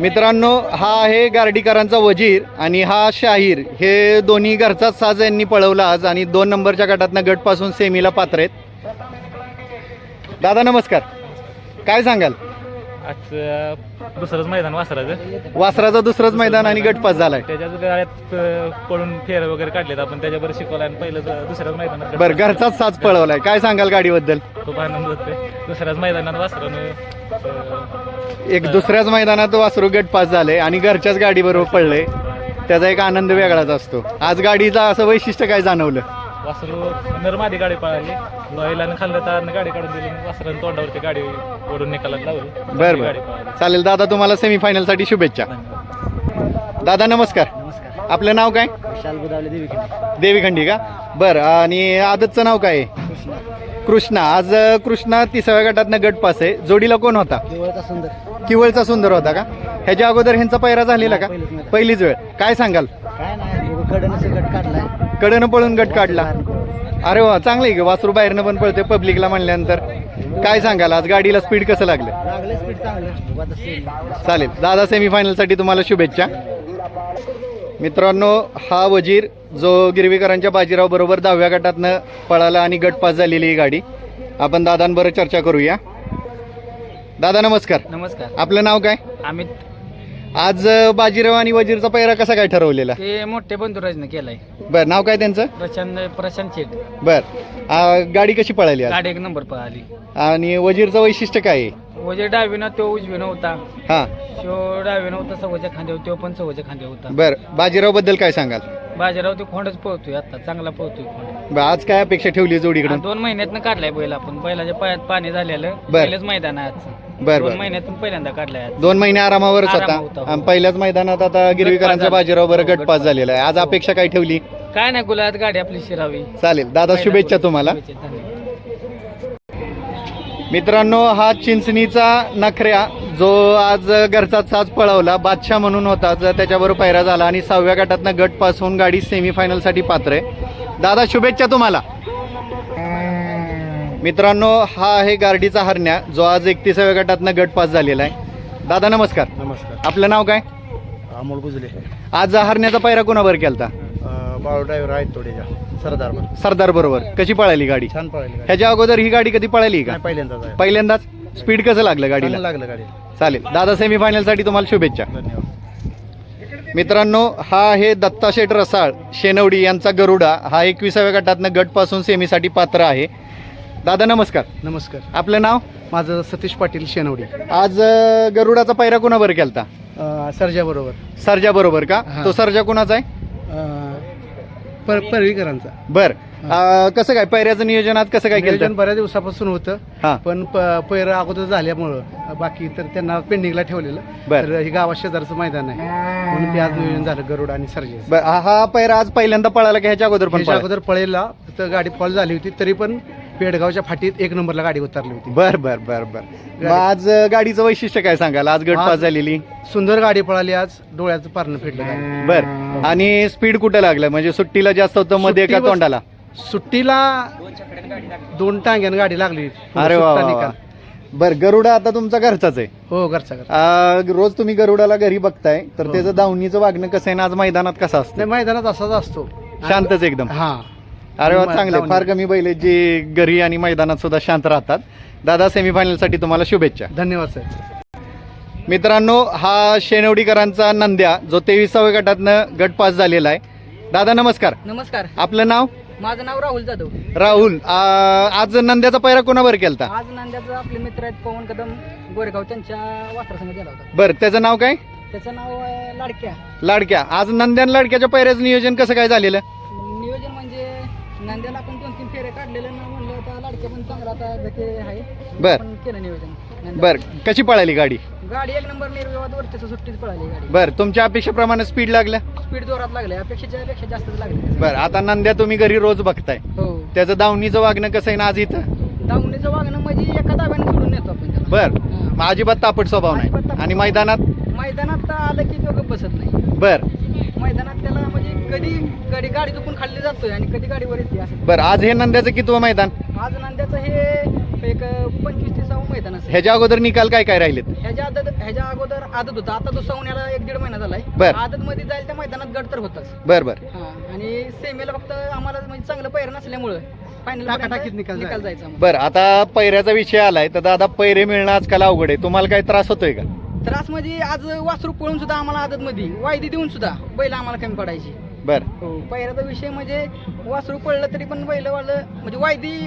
मित्रांनो हा आहे गार्डीकरांचा वजीर आणि हा शाहीर. हे दोन्ही घरचाच साज यांनी पळवला आज आणि दोन नंबरच्या गटातनं गटपासून सेमीला पात्र आहेत. दादा नमस्कार. काय सांगाल? दुसरंच मैदान वासराचं. वासराचं दुसरंच मैदान आणि गटपास झालाय. त्याच्याच गाड्यात अं, पळून फेर वगैरे काढलेत आपण. त्याच्याबरोबर शिकवलं आणि पहिलं ज- दुसऱ्याच मैदानात बरं घरचाच साज पळवलाय. काय सांगाल गाडीबद्दल? खूप आनंद होतोय. दुसऱ्याच मैदानात वासरानं अं, एक दुसऱ्याच मैदानात वासरू गटपास झाले आणि घरच्याच गाडीबरोबर पडले त्याचा एक आनंद वेगळाच असतो. आज गाडीचं असं वैशिष्ट्य काय जाणवलं? वासरू नरमादी गाडी पळाली. बैलानं खाल्लं तर गाडी काढून दिली. वासरानं तोंडावरती गाडी ओढून निकालात लावली. बरं गाडी बरं पळाली. चालेल दादा तुम्हाला सेमीफायनलसाठी शुभेच्छा. दादा नमस्कार. नमस्कार. आपलं नाव काय? विशाल बुदावले देवी देवीखंडी का? बरं आणि आदतचं नाव काय? आहे कृष्णा. आज अं, कृष्णा तिसऱ्या गटातनं गट पास आहे. जोडीला कोण होता? केवळचा सुंदर. किवळचा सुंदर होता का? ह्याच्या अगोदर ह्यांचा पैरा झालेला का? पहिलीच वेळ. काय सांगाल? काय नाही सकट काढलाय. कडनं पळून गट काढला. अरे वा चांगलं आहे की वासरू बाहेरनं पण पळते पब्लिकला म्हणल्यानंतर. काय सांगाल आज गाडीला स्पीड कसं लागलं? लागले स्पीड चांगलं. आता सेम चालेल दादा सेमीफायनलसाठी तुम्हाला शुभेच्छा. मित्रांनो हा वजीर जो गिरवीकरांच्या बाजीराव बरोबर दहाव्या गटातनं पळाला आणि गट पास झालेली ही गाडी. आपण दादांबरोबर चर्चा करूया. दादा नमस्कार. नमस्कार. आपलं नाव काय? आम्ही आज बाजीराव आणि वजीरचा पैरा कसा काय ठरवलेला? ते मोठे बंधुराजनं केलाय. बर नाव काय त्यांचं? प्रशांत प्रशांत शेट बर. आ, गाडी कशी पळाली आज? गाडी एक नंबर पळाली. आणि वजीरचं वैशिष्ट्य काय आहे? वजे डावीनं तो उजवीनं होता. हा. तो डावीनं होता सव्वाच्या खांद्यावर तो पण सव्वाच्या खांद्यावर होता. बर. बाजीरावबद्दल काय सांगाल? बाजाराव तो खोंडच पळतोय आता चांगला पळतोय खोंड. बर, आज काय अपेक्षा ठेवली जोडीकडून? दोन महिन्यातनं काढलाय बैल आपण. बैलाच्या पायात पाणी झालेलं. बर. पहिलंच मैदान आहे आजचं. बर दोन बर महिन्यातून पहिल्यांदा काढलाय आज. दोन महिने आरामावरच आराम होता हो. आणि पहिल्याच मैदानात आता गिरवीकरांच्या झाला. बाजीराव बरं हो, गट पास झालेला आहे. आज अपेक्षा काय ठेवली? काय नाही गुलाबात गाडी आपली शिरावी. चालेल. दादा शुभेच्छा तुम्हाला. शुभेच्छा, धन्यवाद. मित्रांनो हा चिंचणीचा नखऱ्या जो आज घरचा साज पळवला बादशाह म्हणून होता ज- त्याच्याबरोबर पैरा झाला आणि सहाव्या गटातनं गट पास होऊन गाडी सेमीफायनलसाठी पात्र आहे. दादा शुभेच्छा तुम्हाला. मित्रांनो हा आहे गार्डीचा हरण्या जो आज एकतीसाव्या गटातनं गट पास झालेला आहे. दादा नमस्कार. नमस्कार. आपलं नाव काय? अमोल गुजले आज हरण्याचा पैरा कोणावर केलता? बाळू ड्रायव्हर आहेत थोडेच्या सरदार पण सरदार बरोबर. कशी पळाली गाडी? छान पळाली गाडी. ह्याच्या अगोदर ही गाडी कधी पळाली का? नाही पहिल्यांदाच आहे. पहिल्यांदाच? स्पीड कसं लागलं चांगलं गाडीला लागलं गाडी चालेल. दादा सेमीफायनलसाठी तुम्हाला शुभेच्छा. धन्यवाद. मित्रांनो हा आहे दत्ता शेठ रसाळ शेनवडी यांचा गरुडा. हा एकविसाव्या गटातनं गटपासून सेमीसाठी पात्र आहे. दादा नमस्कार. नमस्कार. आपलं नाव? माझं सतीश पाटील शेनवडी. आज अं, गरुडाचा पैरा कोणावर केलता? सरजा बरोबर सरजा बरोबर का? हा. तो सरजा कोणाचा आहे? पर परवीकरांचा. बर. अं, कसं काय? पैऱ्याचं नियोजन आज कसं काय नियोजन केलं बऱ्याच दिवसापासून होतं. हा. पण प- पैर अगोदर झाल्यामुळं बाकी तर त्यांना पेंडिंगला ठेवलेलं. बर. तर हे गावात शेजारचं मैदान आहे. म्हणून ते आज नियोजन झालं गरुड आणि सरजे. बर. हा- हा पैरा आज पहिल्यांदा पळाला की ह्याच्या अगोदर पण पळाला? अगोदर पळेला. तर गाडी फॉल झाली होती तरी पण पेडगावच्या फाटीत एक नंबरला गाडी उतरली होती. बर बर बर बर. मग आज अं, गाडीचं वैशिष्ट्य काय सांगाल? आज गटपास आज- झालेली. सुंदर गाडी पळाली आज डोळ्याचं पारणं फेडलं गाडी. बर. आणि स्पीड कुठं लागलं? म्हणजे सुट्टीला जास्त होतं मध्ये का सुट्टीवर- तोंडाला? सुट्टीला दोन टांग्यानं गाडी लागली. अरे वा सुट्टा वा वा. निकाल. बर गरुडा आता तुमचा घरचाच आहे. हो घरचा आ, रोज तुम्ही गरुडाला घरी बघताय तर हो. त्याचं दावणीचं वागणं कसं आहे? ना आज मैदानात कसं असतं? नाही मैदानात असाच असतो. शांतच एकदम. हा. अरे वा चांगले. फार कमी बैल आहेत जी घरी आणि मैदानात सुद्धा शांत राहतात. दादा सेमीफायनलसाठी तुम्हाला शुभेच्छा. धन्यवाद सर. मित्रांनो हा शेनवडीकरांचा नंद्या जो तेविसाव्या गटातनं गट पास झालेला आहे. दादा नमस्कार. नमस्कार. आपलं नाव? माझं नाव राहुल जाधव. राहुल. आ, आज नंद्याचा पैरा कोणावर केलता? आज नांद्याचं आपले मित्र आहेत पवन कदम गोरेगाव त्यांच्या वासरासंग गेला होता. बर त्याचं नाव काय? त्याचं नाव आहे लाडक्या. लाडक्या. आज नंद्यान लाडक्याच्या पैऱ्याचं नियोजन कसं काय झालेलं? नांद्याला आपण दोन तीन फेरे काढलेले ना म्हणलं आता लाडक्या पण चांगला आता धके आहे. बर. आपण केलं नियोजन. नांद्याला. बर. कशी पळाली गाडी? गाडी एक नंबर निर्विवाद वरच्या सुट्टीच पळाली गाडी. बर. तुमच्या अपेक्षेप्रमाणे स्पीड लागलं स्पीड जोरात लागले अपेक्षेच्या पेक्षा जास्तच लागले बर. आता नंद्या तुम्ही घरी रोज बघताय. हो. त्याचं दावणीचं वागणं कसं आहे ना आज इथं? दावणीचं वागणं म्हणजे एका दाब्याने सोडून नेतो आपण त्याला. बर. मग अजिबात तापट स्वभाव नाही. आणि. मैदानात? मैदानात तर आलं की दोघं बसत नाही. बर. मैदानात त्याला कधी कधी गाडी चुकून खाल्ली जातोय आणि कधी गाडीवर येते असं. बर आज हे नंद्याचं कितवं मैदान? आज नांद्याचं हे एक पंचवीस तिसावं मैदान असेल. ह्याच्या अगोदर निकाल काय काय राहिलेत? ह्याच्या आदत ह्याच्या अगोदर आदत होता. आता तो सवण्याला एक दीड महिना झालाय. बर. आदत मध्ये जाईल त्या मैदानात गड तर होताच. बर बर. हा आणि सेमीला फक्त आम्हाला म्हणजे चांगलं पैर नसल्यामुळं फायनल निकाल निकाल जायचा. जायचा आम्हाला. बर आता पैऱ्याचा विषय आलाय तर दादा पैरे मिळणं आजकाल अवघड आहे. तुम्हाला काही त्रास होतोय का? त्रास म्हणजे आज वासरू पळून सुद्धा आम्हाला आदत मध्ये वायदी देऊन सुद्धा बैल आम्हाला कमी पडायची. बर. हो पहिल्याचा विषय म्हणजे वासरू पडलं तरी पण बैल वाढलं म्हणजे वायदी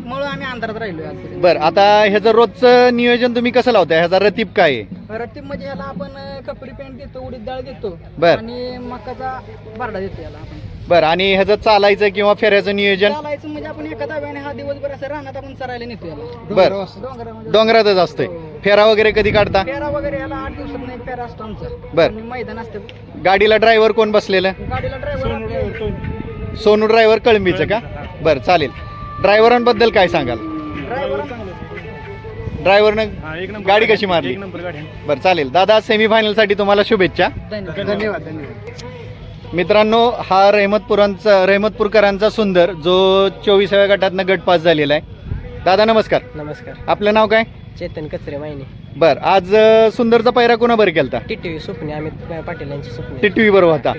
मुळे आम्ही अंधारात राहिलो बर आता ह्याचं रोजचं नियोजन तुम्ही कसं लावताय? ह्याचा रतीब काय रतीब म्हणजे ह्याला आपण खपरी पेंट देतो उडीद डाळ देतो बर. आणि मकाचा बारडा देतो याला आपण. बर आणि ह्याचं चालायचं किंवा फेऱ्याचं नियोजन? चालायचं म्हणजे आपण एका दाव्याने हा दिवसभर असं रानात आपण चरायला नेतो याला. बर. डोंगरातच असतोय. फेरा वगैरे कधी काढता? फेरा वगैरे याला आठ दिवसात फेरा असतो आमचा. बर. आणि मैदान असतं. गाडीला ड्रायव्हर कोण बसलेलं? गाडीला ड्रायव्हर सोनू ड्रायव्हर कळंबीचं का? बरं चालेल. ड्रायव्हरांबद्दल काय सांगाल? ड्रायव्हर ड्रायव्हरनं गाडी कशी मारली? बरं चालेल. दादा सेमीफायनलसाठी तुम्हाला शुभेच्छा. धन्यवाद. धन्यवाद धन्यवाद. मित्रांनो हा रहमतपुरांचा रहमतपूरकरांचा सुंदर जो चोवीसाव्या गटातनं गट पास झालेला आहे. दादा नमस्कार. नमस्कार. आपलं नाव काय? चेतन कचरे माहिनी बर आज अं, सुंदरचा पैरा कोणाबर केलता? टिटवी स्वप्ने अमित पाटील यांची स्वप्ने. टिटवी बरोबर होता.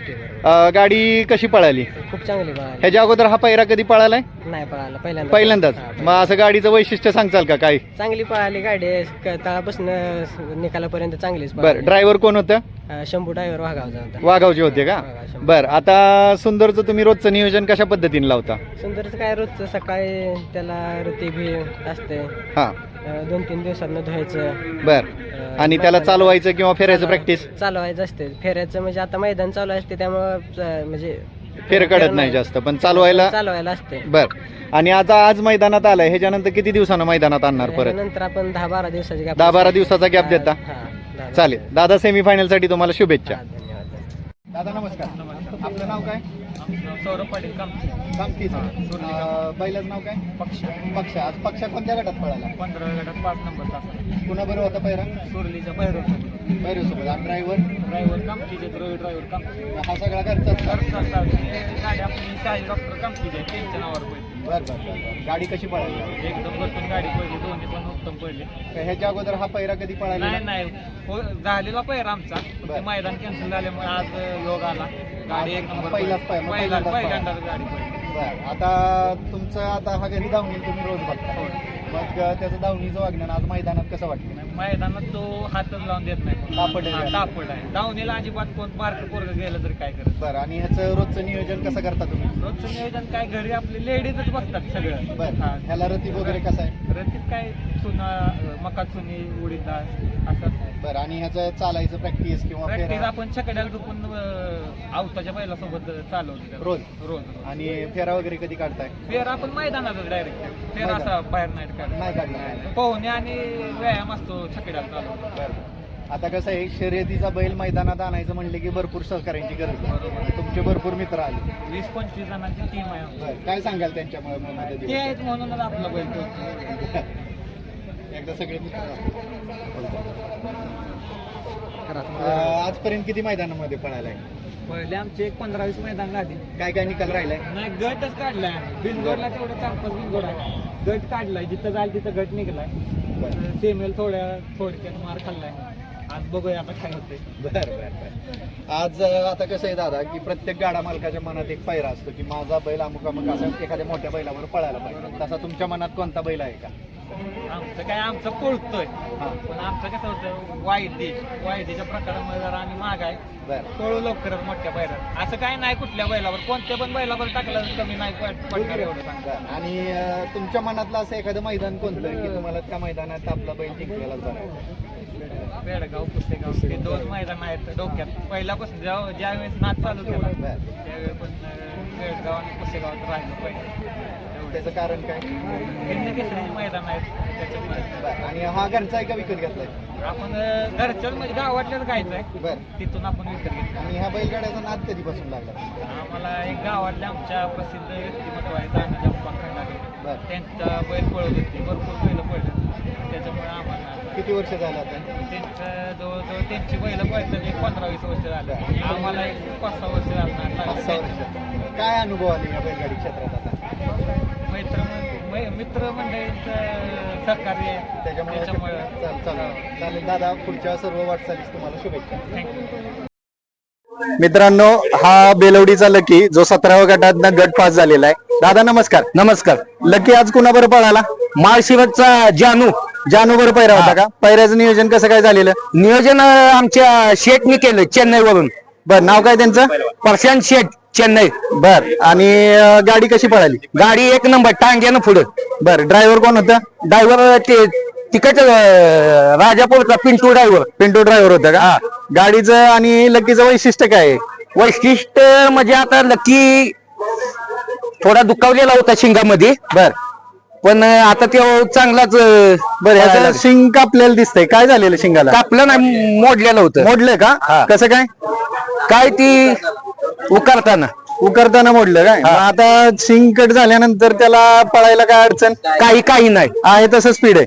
अं, गाडी कशी पळाली? खूप चांगली पळाली. ह्याच्या अगोदर हा पैरा कधी पळालाय? नाही पळाला पहिल्यांदा पहिल्यांदाच. मग असं गाडीचं वैशिष्ट्य सांगचाल का काय चांगली पळाली गाडी तळापासून निकालापर्यंत चांगलीच बर ड्रायव्हर कोण होतं? अं, शंभू ड्रायव्हर वाघावचा होता. वाघावचे होते का? शंभू. बर आता सुंदरचं तुम्ही रोजचं नियोजन कशा पद्धतीने लावता? सुंदरचं काय रोजचं सकाळी त्याला ऋती भी असते. हा. दोन तीन दिवसांना धुवायचं. बर. आणि त्याला चालवायचं किंवा फेरायचं प्रॅक्टिस चालवायचं असते. फेऱ्याचं म्हणजे आता मैदान चालू असते त्यामुळं म्हणजे फेर काढत नाही जास्त पण चालवायला चालवायला असते. बर. आणि आता आज मैदानात आलाय ह्याच्यानंतर किती दिवसानं मैदानात आणणार परत? नंतर आपण दहा बारा दिवसाची gap दहा बारा दिवसाचा गॅप देता? हा, चालेल. दादा सेमीफायनलसाठी तुम्हाला शुभेच्छा. हा, धन्यवाद. दादा नमस्कार. आपलं नाव काय? सौरभ पाटील कामठी कामकीच बैलाचं नाव काय? पक्ष. पक्ष. आज पक्ष कोणत्या गटात पळाला? पंधरा गटात पाच नंबर तास कुणा बरोबर होता पैरा सुरलीचा पैरो बैरोसोबत आणि driver driver Rohit driver Kamthi हा सगळा घरचाच का? गाडी आपली शाही डॉक्टर कामठीची आहे त्यांच्या नावावर पडली बर बर. गाडी कशी पळाली? एकदम बसून गाडी पडली दोन्ही पण उत्तम पडले ह्याच्या अगोदर हा पैरा कधी पळाला नाही नाही. हो झालेला पहिला आमचा. मैदान कॅन्सल झाल्यामुळे आज योग आला. गाडी एक नंबर पहिलाच पहिला पहिल्यांदाच गाडी बर आता तुमचं आता हा घरी धावणी तुम्ही रोज बघता. हो. मग त्याचं धावणीचं वागणं आज मैदानात कसं वाटतं मैदानात तो हातच लावून देत नाही. हा, तापड आहे. धावणीला अजिबात कोण बारक पोरग गेलं तरी काय करत बरं आणि ह्याचं रोजचं नियोजन कसं करता तुम्ही? रोजचं नियोजन काय घरी आपले लेडीजच बघतात सगळं. बरं हा. ह्याला रतीब वगैरे कसं आहे? रतीत काय चुना मका चुनी उडीद डाळ असं. बरं आणि ह्याचं चालायचं प्रॅक्टिस किंवा प्रॅक्टिस फेरा? आपण छकड्याला झोपून आवताच्या बैलासोबत चालवतो त्याला. रोज? रोज रोज. आणि फेरा वगैरे कधी काढताय फेर आपण मैदानातच डायरेक्ट फेर मैदान. असा बाहेर नाही नाही काढ काढला पोहणे आणि व्यायाम असतो छकड्याला चालवतो बरं आता कसं आहे शर्यतीचा बैल मैदानात आणायचं म्हणले की भरपूर सहकार्यांची गरज आहे तुमचे भरपूर मित्र आले वीस पंचवीस जणांची टीम आहे आमची. बरं काय सांगाल मदत ते? आहेत म्हणूनच आपला बैल तो. एकदा सगळे मित्र अं, आजपर्यंत किती मैदानामध्ये पळालाय पहिले आमचे एक पंधरा वीस मैदान झाली काय काय निकाल राहिलाय? नाही गटच काढलाय. बिनगोडला तेवढं चार पाच बिनगोड आहे. गट काढलाय. जिथं जाईल तिथं गट निघलाय. सेमेल थोड्या थोडक्यात मार खाल्लाय. आज बघूया आता काय होते बर बर बर. आज आता कसं आहे दादा की प्रत्येक गाडा मालकाच्या मनात एक पैरा असतो की माझा बैल अमुक अमुक असं एखाद्या मोठ्या बैलावर पळायला पाहिजे. तसा तुमच्या मनात कोणता बैल आहे का? आमचं काय आमचं पळतोय. पण आमचं कसं होतं वायदे वायदेच्या प्रकारामुळे जरा आम्ही माग आहे. बर. पळू लवकरच मोठ्या बैलात. असं काय नाही कुठल्या बैलावर कोणत्या पण बैलावर टाकलं तर कमी नाही पड- पडणार एवढं सांग. आणि तुमच्या मनातलं असं एखादं मैदान कोणतं की तुम्हाला त्या मैदानात आपला बैल जिंकलेला बरं बेडगाव पुसेगाव हे दोन मैदान आहेत डोक्यात. पहिल्यापासून जेव्हा ज्या वेळेस नाच चालू केला बेडगाव आणि राहिलं त्याचं कारण काय? भिन्न केसरीचे मैदान आहेत त्याच्यामुळे. आणि हा घरचा आहे का विकत घेतलाय? आपण घरच्याच म्हणजे गावातल्याच गायचं आहे. बर. तिथून आपण विकत घेतलं. आणि ह्या बैलगाड्याचा नाद कधीपासून लागला? आम्हाला एक गावातल्या आमच्या प्रसिद्ध व्यक्तिमत्व आहे त्यांचा बैल पळत होती भरपूर बैल पळत त्याच्यामुळे आम्हाला किती वर्ष झालं आता? त्यांचं जवळजवळ त्यांची बैल पळतात एक पंधरा वीस वर्ष झालं. आम्हाला एक पाच सहा वर्ष पाच सहा झालं वर्ष. काय अनुभव आले या बैलगाडी क्षेत्रात आता? मैत्र मित्र मंडळींचं सहकार्य. त्याच्यामुळे त्याच्यामुळे चालेल, चालेल. चालेल. दादा पुढच्या सर्व वाटचालीस तुम्हाला शुभेच्छा. थँक्यू मित्रांनो हा बेलवडीचा लकी जो सतराव्या गटात गट पास झालेला आहे. दादा नमस्कार. नमस्कार. लकी आज कुणाबरोबर पळाला? माळशिरसचा जानू. जानू बरोबर पैरा होता का? पैऱ्याचं नियोजन कसं काय झालेलं? नियोजन आमच्या शेठनी केलं चेन्नई वरून बर नाव काय त्यांचं? प्रशांत शेठ चेन्नई. बर आणि गाडी कशी पळाली? गाडी एक नंबर टांग्यानं पुढं. बर ड्रायव्हर कोण होतं? ड्रायव्हर ते तिकडच राजापूरचा पिंटू ड्रायव्हर पिंटू ड्रायव्हर होता का? गाडीचं आणि लकीचं वैशिष्ट्य काय? आहे? वैशिष्ट्य म्हणजे आता लकी थोडा दुखावलेला होता शिंगामध्ये. बर. पण आता तो चांगलाच बर ह्याचं पळायला शिंग कापलेलं दिसतंय. काय झालेलं शिंगाला? कापलं नाही मोडलेलं होतं. मोडलंय का? हा. कसं काय? काय ती उकारताना? उकरताना मोडलं काय? मग आता शिंग कट झाल्यानंतर त्याला पळायला काय अडचण? काही काही नाही. आहे तसं स्पीड आहे.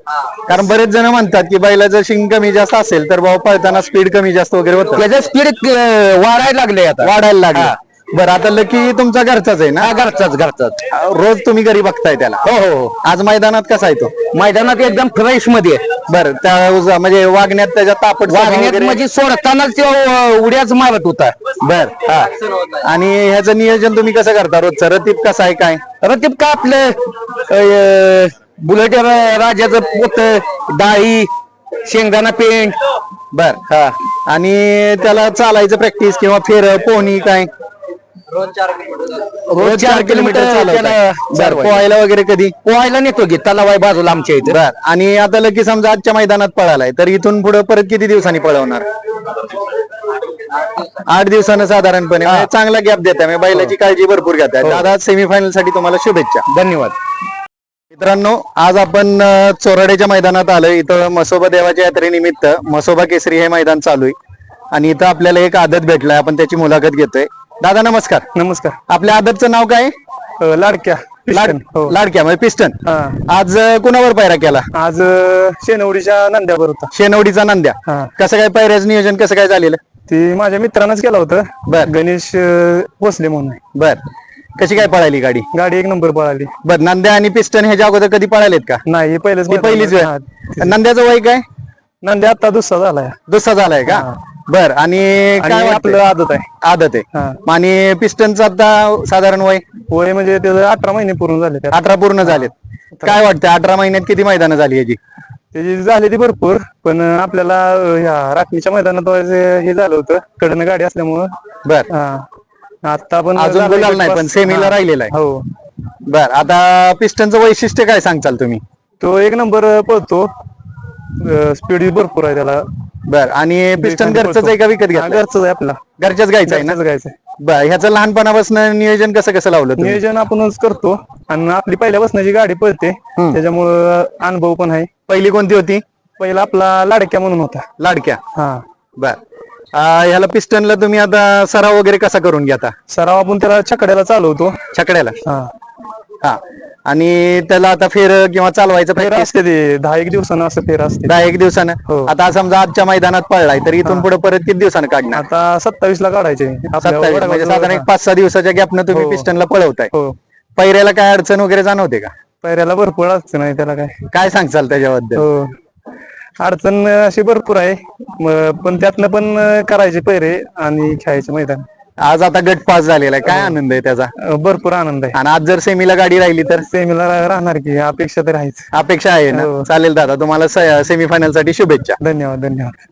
कारण बरेच जण म्हणतात की बैलाचं शिंग कमी जास्त असेल तर भाऊ पळताना स्पीड कमी जास्त वगैरे होतं. त्याचं स्पीड वाढायला लागले आता. वाढायला लागलं बरं आता लकी तुमचा घरचाच आहे ना? हा घरचाच घरचाच. रोज तुम्ही घरी बघताय त्याला? हो हो हो. आज मैदानात कसा आहे तो? मैदानात एकदम फ्रेशमध्ये आहे. बरं त्या उज- म्हणजे वागण्यात त्याच्या तापट वागण्यात म्हणजे तो अं, उड्याच मारत होता. बर हा. आणि ह्याचं नियोजन तुम्ही कसं करता रोजचं? रतीब कसं आहे काय? रतीब का आपलं अं, बुलेट राजाचं पोत डाळी शेंगदाणा पेंट. बर हा. आणि त्याला चालायचं प्रॅक्टिस किंवा फेर पोहणी काय? रोज चार किलोमीटर चालवताय. बर चालवायचं. पोहायला वगैरे कधी? पोहायला नेतो की तलावाय बाजूला आमच्या इथे. बर. आणि आता लकी समजा आजच्या मैदानात पळालाय तर इथून पुढे परत किती दिवसांनी पळवणार? आठ दिवसानं साधारणपणे. म्हणजे चांगला गॅप देत आहे बैलाची काळजी भरपूर घेत आहे दादा सेमीफायनलसाठी तुम्हाला शुभेच्छा. धन्यवाद. मित्रांनो आज आपण अ, चोराड्याच्या मैदानात आलोय. इथं मसोबा देवाच्या यात्रेनिमित्त मसोबा केसरी हे मैदान चालू आहे. आणि इथं आपल्याला एक आदत भेटलाय. आपण त्याची मुलाखत घेतोय. दादा नमस्कार. नमस्कार. आपल्या आदतचं नाव काय? अं, लाडक्या. लाड हो. लाडक्या म्हणजे पिस्टन. हा. आज अ, कुणावर पायरा केला? आज अं, शेनवडीच्या नंद्यावर होता. शेनवडीचा नांद्या. हा. कसं काय पायऱ्याचं नियोजन कसं काय झालेलं? ती माझ्या मित्रानंच केलं होतं. बर. गणेश अं, भोसले म्हणून. बर. कशी काय पळाली गाडी? गाडी एक नंबर पळाली. बर नंद्या आणि पिस्टन ह्याच्या अगोदर कधी पळालेत का? नाही हे पहिलेच ही पहिलीच हा. वेळ. नंद्याचं वय काय? नंद्या आता दुसरा झालाय. दुसरा झालाय का? बर आणि काय आणि आपलं आदत आहे? आदत आहे. हा. आणि पिस्टनचं आता साधारण वय? वय म्हणजे त्याचं अठरा महिने पूर्ण झाले अठरा पूर्ण झालेत. काय वाटतं अठरा महिन्यात किती मैदानं झाली याची? त्याची झाली ती भरपूर पण आपल्याला अं, ह्या राखीच्या मैदानात व्हायचं हे झालं होतं. कडनं गाडी असल्यामुळं. बर. हा. आता पण अजून गुलाल नाही, पण सेमीला हा. राहिलेला आहे. हो. बर आता पिस्टनचं वैशिष्ट्य काय सांगचाल तुम्ही? तो एक नंबर पळतो. स्पीड भरपूर आहे त्याला. बर आणि पिस्टन घरचंच आहे का विकत घ्या? घरचंच आहे आपला. घरच्याच गायचं आहे ना? गायचं आहे. बर ह्याचं लहानपणापासून नियोजन कसं कसं लावलं तुम्ही? नियोजन आपणच करतो. आणि आपली पहिल्यापासून जी गाडी पळते त्याच्यामुळं अनुभव पण आहे. पहिली कोणती होती? पहिला आपला लाडक्या म्हणून होता. लाडक्या? हा. बर. अं, ह्याला पिस्टनला तुम्ही आता सराव वगैरे कसा करून घ्या आता? सराव आपण त्याला छकड्याला चालवतो. छकड्याला? हा. हा. आणि त्याला आता फेर किंवा चालवायचं फेर असते ते. दहा एक दिवसानं असं फेर असते. दहा एक दिवसानं? हो. आता समजा आजच्या मैदानात पळलाय तर इथून पुढे परत किती दिवसानं काढणार? आता सत्तावीस ला काढायचे. आपल्या सत्तावीस. म्हणजे साधारण एक पाच सहा दिवसाच्या गॅपनं तुम्ही हो. पिस्टनला पळवताय. हो. पैऱ्याला काय अडचण वगैरे जाणवते का? पैऱ्याला भरपूर अडचण आहे त्याला काय? काय सांगचाल त्याच्याबद्दल? हो. अडचण अशी भरपूर आहे. म- पण त्यातनं पण करायचे पैरे आणि खेळायचे मैदान. आज आता गट पास झालेला आहे. काय आनंद आहे त्याचा? भरपूर आनंद आहे. आणि आज जर सेमीला गाडी राहिली तर? सेमीला राहणार की अपेक्षा तर आहेच. अपेक्षा आहे ना? हो. चालेल दादा तुम्हाला सेमीफायनलसाठी शुभेच्छा. धन्यवाद धन्यवाद.